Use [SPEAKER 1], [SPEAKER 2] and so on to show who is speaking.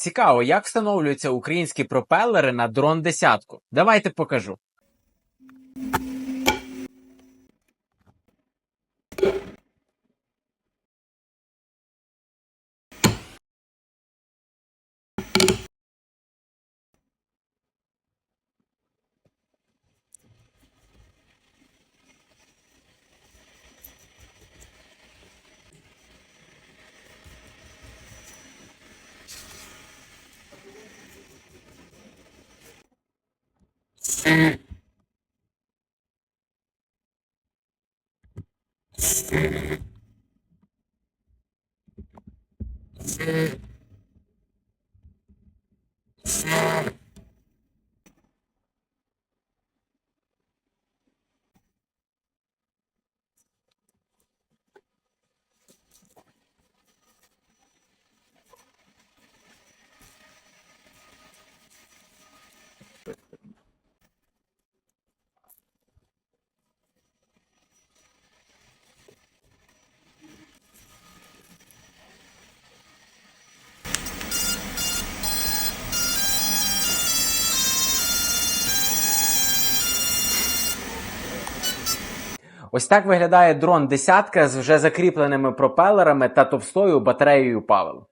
[SPEAKER 1] Цікаво, як встановлюються українські пропелери на дрон десятку. Давайте покажу. Mm-hmm. Ось так виглядає дрон десятка з вже закріпленими пропелерами та товстою батареєю Павел.